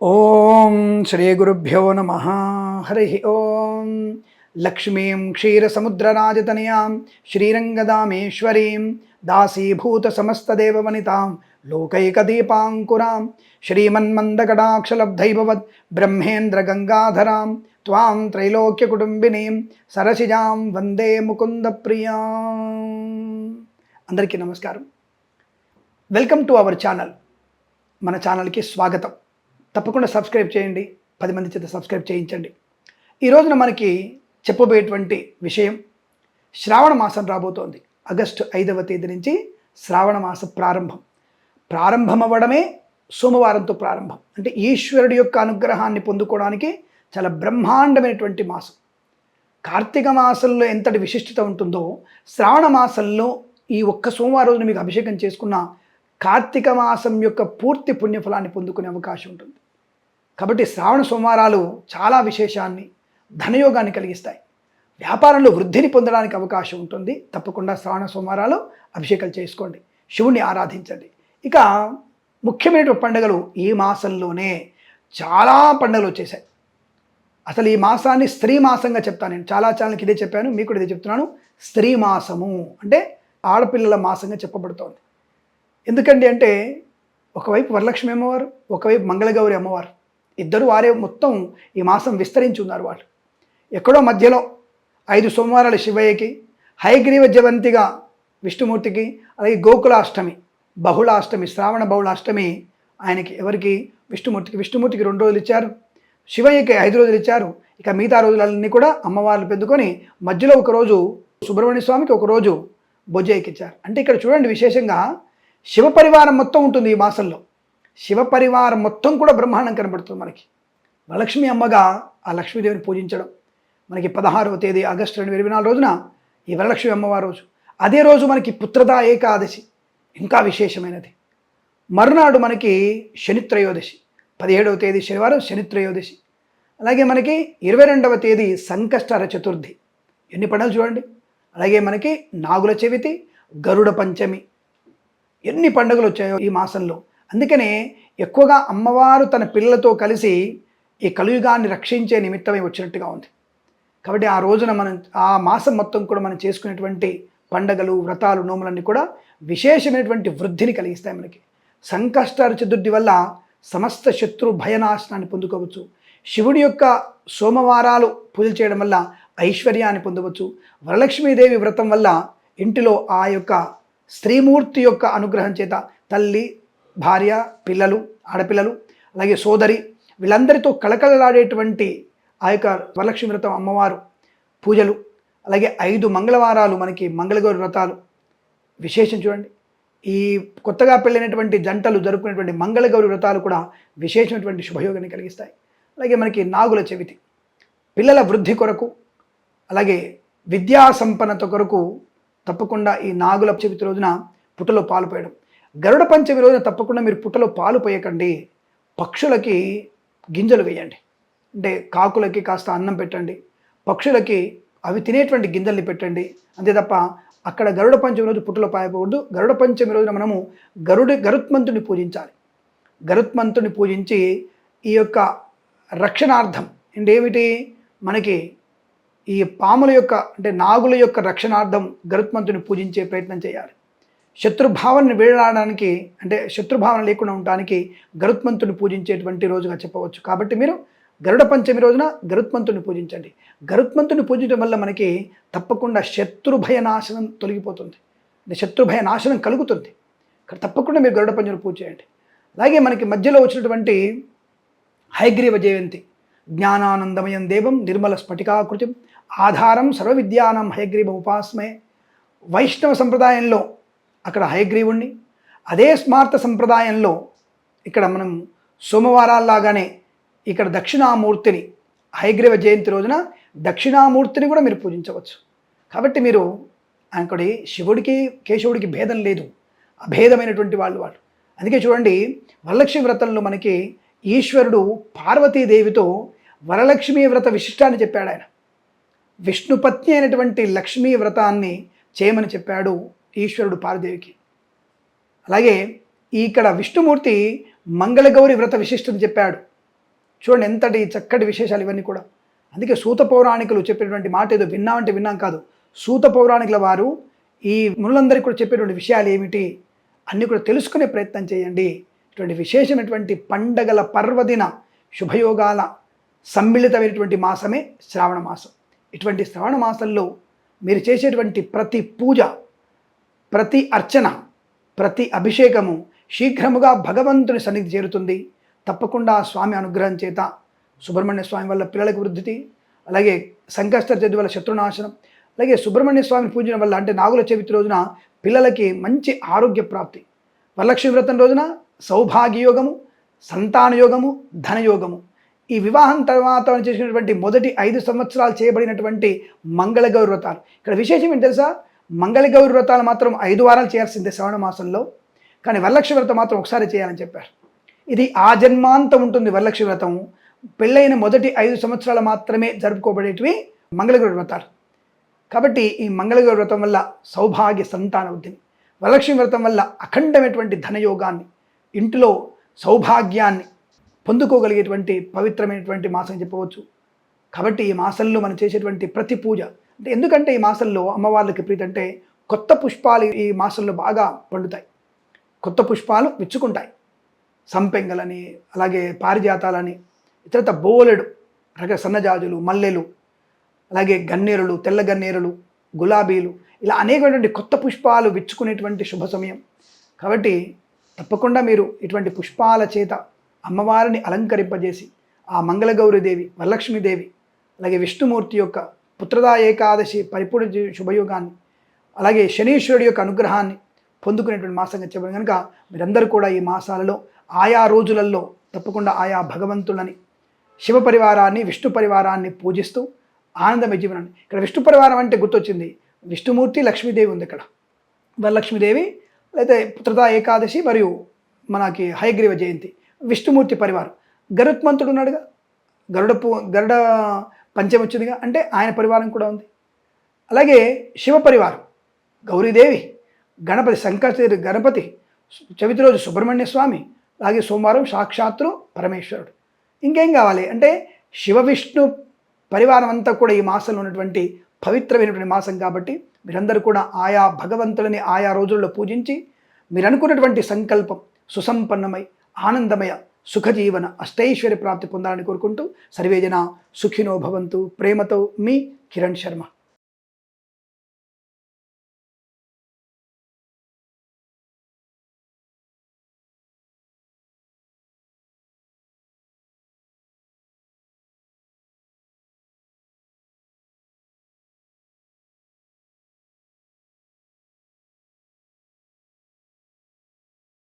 ఓం శ్రీ గురుభ్యో నమ హరి ఓం లక్ష్మీం క్షీరసముద్రరాజతనయాం శ్రీరంగదామేశ్వరీం దాసీభూత సమస్తదేవవనితాం లోకైకదీపాంకురాం శ్రీమన్మందకటాక్షలబ్ధైభవత్ బ్రహ్మేంద్ర గంగాధరాం త్వాం త్రైలోక్యకుటుంబినీం సరసిజాం వందే ముకుంద ప్రియాం అందరికీ నమస్కారం వెల్కమ్ టు అవర్ ఛానల్ మన ఛానల్కి స్వాగతం తప్పకుండా సబ్స్క్రైబ్ చేయండి. పది మంది చేత సబ్స్క్రైబ్ చేయించండి. ఈ రోజున మనకి చెప్పబోయేటువంటి విషయం శ్రావణ మాసం రాబోతోంది. ఆగస్టు ఐదవ తేదీ నుంచి శ్రావణ మాస ప్రారంభం. ప్రారంభం అవ్వడమే సోమవారంతో ప్రారంభం. అంటే ఈశ్వరుడి యొక్క అనుగ్రహాన్ని పొందుకోవడానికి చాలా బ్రహ్మాండమైనటువంటి మాసం. కార్తీక మాసంలో ఎంతటి విశిష్టత ఉంటుందో శ్రావణ మాసంలో ఈ ఒక్క సోమవారం రోజున మీకు అభిషేకం చేసుకున్న కార్తీక మాసం యొక్క పూర్తి పుణ్యఫలాన్ని పొందుకునే అవకాశం ఉంటుంది. కాబట్టి శ్రావణ సోమవారాలు చాలా విశేషాన్ని ధనయోగాన్ని కలిగిస్తాయి. వ్యాపారంలో వృద్ధిని పొందడానికి అవకాశం ఉంటుంది. తప్పకుండా శ్రావణ సోమవారాలు అభిషేకాలు చేసుకోండి. శివుణ్ణి ఆరాధించండి. ఇక ముఖ్యమైన పండుగలు ఈ మాసంలోనే చాలా పండుగలు వచ్చేసాయి. అసలు ఈ మాసాన్ని స్త్రీ మాసంగా చెప్తాను నేను. చాలా ఛానల్కి ఇదే చెప్పాను. మీకు కూడా ఇదే చెప్తున్నాను. స్త్రీ మాసము అంటే ఆడపిల్లల మాసంగా చెప్పబడుతోంది. ఎందుకండి అంటే ఒకవైపు వరలక్ష్మి అమ్మవారు ఒకవైపు మంగళగౌరి అమ్మవారు. ఇద్దరు వారే మొత్తం ఈ మాసం విస్తరించి ఉన్నారు వాళ్ళు. ఎక్కడో మధ్యలో ఐదు సోమవారాలు శివయ్యకి హైగ్రీవ జవంతిగా విష్ణుమూర్తికి అలాగే గోకులాష్టమి బహుళాష్టమి శ్రావణ బహుళాష్టమి ఆయనకి ఎవరికి? విష్ణుమూర్తికి. విష్ణుమూర్తికి రెండు రోజులు ఇచ్చారు. శివయ్యకి ఐదు రోజులు ఇచ్చారు. ఇక మిగతా రోజులన్నీ కూడా అమ్మవార్లు పెందుకొని మధ్యలో ఒకరోజు సుబ్రహ్మణ్య స్వామికి ఒకరోజు బొజ్జయ్యకి ఇచ్చారు. అంటే ఇక్కడ చూడండి విశేషంగా శివ పరివారం మొత్తం ఉంటుంది ఈ మాసంలో. శివ పరివారం మొత్తం కూడా బ్రహ్మాండం కనబడుతుంది మనకి. వరలక్ష్మి అమ్మగా ఆ లక్ష్మీదేవిని పూజించడం. మనకి పదహారవ తేదీ ఆగస్టు రెండు ఇరవై నాలుగు రోజున ఈ వరలక్ష్మి అమ్మవారి రోజు. అదే రోజు మనకి పుత్రదా ఏకాదశి. ఇంకా విశేషమైనది. మరునాడు మనకి శనిత్రయోదశి. పదిహేడవ తేదీ శనివారం శనిత్రయోదశి. అలాగే మనకి ఇరవై రెండవ తేదీ సంకష్టర చతుర్థి. ఎన్ని పండుగలు చూడండి. అలాగే మనకి నాగుల చవితి గరుడ పంచమి ఎన్ని పండుగలు వచ్చాయో ఈ మాసంలో. అందుకనే ఎక్కువగా అమ్మవారు తన పిల్లలతో కలిసి ఈ కలియుగాన్ని రక్షించే నిమిత్తమై వచ్చినట్టుగా ఉంది. కాబట్టి ఆ రోజున మనం ఆ మాసం మొత్తం కూడా మనం చేసుకునేటువంటి పండగలు వ్రతాలు నోములన్నీ కూడా విశేషమైనటువంటి వృద్ధిని కలిగిస్తాయి మనకి. సంకష్టార చతుర్థి వల్ల సమస్త శత్రు భయనాశనాన్ని పొందుకోవచ్చు. శివుడి యొక్క సోమవారాలు పూజలు చేయడం వల్ల ఐశ్వర్యాన్ని పొందవచ్చు. వరలక్ష్మీదేవి వ్రతం వల్ల ఇంటిలో ఆ యొక్క స్త్రీమూర్తి యొక్క అనుగ్రహం చేత తల్లి భార్య పిల్లలు ఆడపిల్లలు అలాగే సోదరి వీళ్ళందరితో కళకళలాడేటువంటి ఆ యొక్క వరలక్ష్మి వ్రతం అమ్మవారు పూజలు అలాగే ఐదు మంగళవారాలు మనకి మంగళగౌరి వ్రతాలు. విశేషం చూడండి ఈ కొత్తగా పెళ్ళైనటువంటి జంటలు జరుపుకునేటువంటి మంగళగౌరి వ్రతాలు కూడా విశేషమైనటువంటి శుభయోగాన్ని కలిగిస్తాయి. అలాగే మనకి నాగుల చెవితి పిల్లల వృద్ధి కొరకు అలాగే విద్యా సంపన్నత కొరకు తప్పకుండా ఈ నాగుల చవితి రోజున పుట్టలో పాలు పోయడం. గరుడ పంచమి రోజున తప్పకుండా మీరు పుట్టలో పాలు పోయకండి. పక్షులకి గింజలు వేయండి. అంటే కాకులకి కాస్త అన్నం పెట్టండి. పక్షులకి అవి తినేటువంటి గింజల్ని పెట్టండి. అంతే తప్ప అక్కడ గరుడ పంచమి రోజు పుట్టలో పాయకూడదు. గరుడ పంచమి రోజున మనము గరుడి గరుత్మంతుని పూజించాలి. గరుత్మంతుని పూజించి ఈ యొక్క రక్షణార్థం అంటే ఏమిటి? మనకి ఈ పాముల యొక్క అంటే నాగుల యొక్క రక్షణార్థం గరుత్మంతుని పూజించే ప్రయత్నం చేయాలి. శత్రుభావనని వీడడానికి అంటే శత్రుభావన లేకుండా ఉండడానికి గరుత్మంతుని పూజించేటువంటి రోజుగా చెప్పవచ్చు. కాబట్టి మీరు గరుడ పంచమి రోజున గరుత్మంతుని పూజించండి. గరుత్మంతుని పూజించడం వల్ల మనకి తప్పకుండా శత్రుభయ నాశనం తొలగిపోతుంది. అంటే శత్రుభయ నాశనం కలుగుతుంది. తప్పకుండా మీరు గరుడ పంచమిని పూజ చేయండి. అలాగే మనకి మధ్యలో వచ్చినటువంటి హైగ్రీవ జయంతి. జ్ఞానానందమయం దేవం నిర్మల స్ఫటికాకృతి. ఆధారం సర్వవిద్యానం హయగ్రీవ ఉపాసమే. వైష్ణవ సంప్రదాయంలో అక్కడ హయగ్రీవుణ్ణి. అదే స్మార్త సంప్రదాయంలో ఇక్కడ మనం సోమవారాల్లాగానే ఇక్కడ దక్షిణామూర్తిని హయగ్రీవ జయంతి రోజున దక్షిణామూర్తిని కూడా మీరు పూజించవచ్చు. కాబట్టి మీరు ఆయనకుడి శివుడికి కేశవుడికి భేదం లేదు. అభేదమైనటువంటి వాళ్ళు వాళ్ళు. అందుకే చూడండి వరలక్ష్మి వ్రతంలో మనకి ఈశ్వరుడు పార్వతీదేవితో వరలక్ష్మీ వ్రత విశిష్టాన్ని చెప్పాడు ఆయన. విష్ణుపత్ని అయినటువంటి లక్ష్మీ వ్రతాన్ని చేయమని చెప్పాడు ఈశ్వరుడు పార్వదేవికి అలాగే ఇక్కడ విష్ణుమూర్తి మంగళగౌరి వ్రత విశిష్టత చెప్పాడు. చూడండి ఎంతటి చక్కటి విశేషాలు ఇవన్నీ కూడా. అందుకే సూత పౌరాణికులు చెప్పినటువంటి మాట ఏదో విన్నామంటే విన్నాం కాదు. సూత పౌరాణికుల వారు ఈ మునులందరికీ కూడా చెప్పేటువంటి విషయాలు ఏమిటి? అన్నీ కూడా తెలుసుకునే ప్రయత్నం చేయండి. ఇటువంటి విశేషమైనటువంటి పండగల పర్వదిన శుభయోగాల సమ్మిళితమైనటువంటి మాసమే శ్రావణ మాసం. ఇటువంటి శ్రావణ మాసంలో మీరు చేసేటువంటి ప్రతి పూజ ప్రతి అర్చన ప్రతి అభిషేకము శీఘ్రముగా భగవంతుని సన్నిధి చేరుతుంది. తప్పకుండా స్వామి అనుగ్రహం చేత సుబ్రహ్మణ్య స్వామి వల్ల పిల్లలకు వృద్ధి అలాగే సంకష్ట చతుర్థి వల్ల శత్రునాశనం అలాగే సుబ్రహ్మణ్య స్వామిని పూజన వల్ల అంటే నాగుల చవితి రోజున పిల్లలకి మంచి ఆరోగ్య ప్రాప్తి. వరలక్ష్మి వ్రతం రోజున సౌభాగ్యయోగము సంతానయోగము ధనయోగము. ఈ వివాహం తర్వాత చేసినటువంటి మొదటి ఐదు సంవత్సరాలు చేయబడినటువంటి మంగళగౌరి వ్రతాలు ఇక్కడ విశేషం ఏంటి తెలుసా? మంగళగౌరి వ్రతాలు మాత్రం ఐదు వారాలు చేయాల్సిందే శ్రవణ మాసంలో. కానీ వరలక్ష్మి వ్రతం మాత్రం ఒకసారి చేయాలని చెప్పారు. ఇది ఆ జన్మాంతం ఉంటుంది వరలక్ష్మి వ్రతం. పెళ్ళైన మొదటి ఐదు సంవత్సరాలు మాత్రమే జరుపుకోబడేటివి మంగళగౌరి వ్రతాలు కాబట్టి ఈ మంగళగౌరి వ్రతం వల్ల సౌభాగ్య సంతాన వృద్ధిని వరలక్ష్మి వ్రతం వల్ల అఖండమైనటువంటి ధనయోగాన్ని ఇంటిలో సౌభాగ్యాన్ని పొందుకోగలిగేటువంటి పవిత్రమైనటువంటి మాసం చెప్పవచ్చు. కాబట్టి ఈ మాసంలో మనం చేసేటువంటి ప్రతి పూజ అంటే ఎందుకంటే ఈ మాసంలో అమ్మవార్లకి ప్రీతి అంటే కొత్త పుష్పాలు ఈ మాసంలో బాగా పండుతాయి. కొత్త పుష్పాలు విచ్చుకుంటాయి సంపెంగలని అలాగే పారిజాతాలని ఇతరత బోలెడు రక సన్నజాజులు మల్లెలు అలాగే గన్నేరులు తెల్ల గన్నేరులు గులాబీలు ఇలా అనేకమైనటువంటి కొత్త పుష్పాలు విచ్చుకునేటువంటి శుభ సమయం. కాబట్టి తప్పకుండా మీరు ఇటువంటి పుష్పాల చేత అమ్మవారిని అలంకరింపజేసి ఆ మంగళగౌరిదేవి వరలక్ష్మీదేవి అలాగే విష్ణుమూర్తి యొక్క పుత్రదా ఏకాదశి పరిపూర్ణ శుభయోగాన్ని అలాగే శనీశ్వరుడి యొక్క అనుగ్రహాన్ని పొందుకునేటువంటి మాసంగా చెప్పడం కనుక మీరందరూ కూడా ఈ మాసాలలో ఆయా రోజులలో తప్పకుండా ఆయా భగవంతులని శివ పరివారాన్ని విష్ణు పరివారాన్ని పూజిస్తూ ఆనందమే జీవనాన్ని. ఇక్కడ విష్ణు పరివారం అంటే గుర్తొచ్చింది. విష్ణుమూర్తి లక్ష్మీదేవి ఉంది ఇక్కడ. వరలక్ష్మీదేవి లేదా పుత్రదా ఏకాదశి మరియు మనకి హయగ్రీవ జయంతి. విష్ణుమూర్తి పరివారం. గరుత్మంతుడు ఉన్నాడుగా. గరుడ పూ గరుడ పంచం వచ్చిందిగా. అంటే ఆయన పరివారం కూడా ఉంది. అలాగే శివ పరివారం. గౌరీదేవి గణపతి సంకట గణపతి చవితి రోజు సుబ్రహ్మణ్య స్వామి అలాగే సోమవారం సాక్షాత్తు పరమేశ్వరుడు. ఇంకేం కావాలి? అంటే శివ విష్ణు పరివారం అంతా కూడా ఈ మాసంలో ఉన్నటువంటి పవిత్రమైనటువంటి మాసం కాబట్టి మీరందరూ కూడా ఆయా భగవంతులని ఆయా రోజుల్లో పూజించి మీరు అనుకున్నటువంటి సంకల్పం సుసంపన్నమై ఆనందమయ సుఖజీవన అష్టైశ్వర్య ప్రాప్తి పొందాలని కోరుకుంటూ సర్వేజన సుఖినో భవంతు ప్రేమతో మీ కిరణ్ శర్మ.